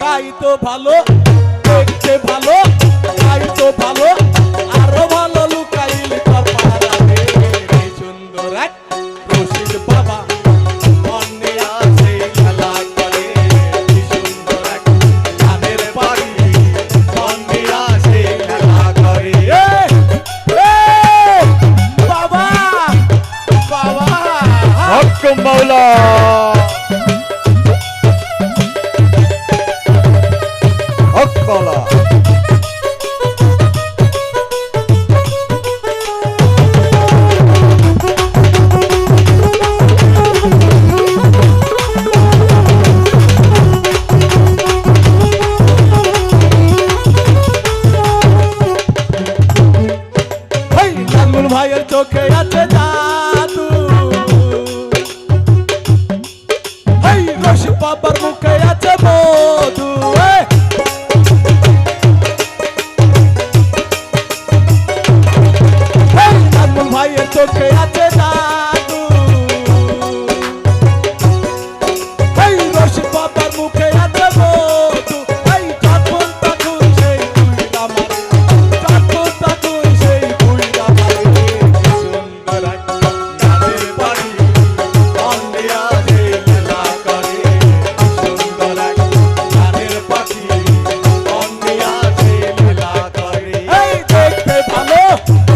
তাই তো ভালো, দেখতে ভালো, তাই তো ভালো। আরও ভালো লুকাইল কপালে এই সুন্দর এক রশিদ বাবা। ভাইয়ের চোখে আছে জাদু। এই রশি বাবার মুখে আছে মধু ভাইয়ের চোখে Oh!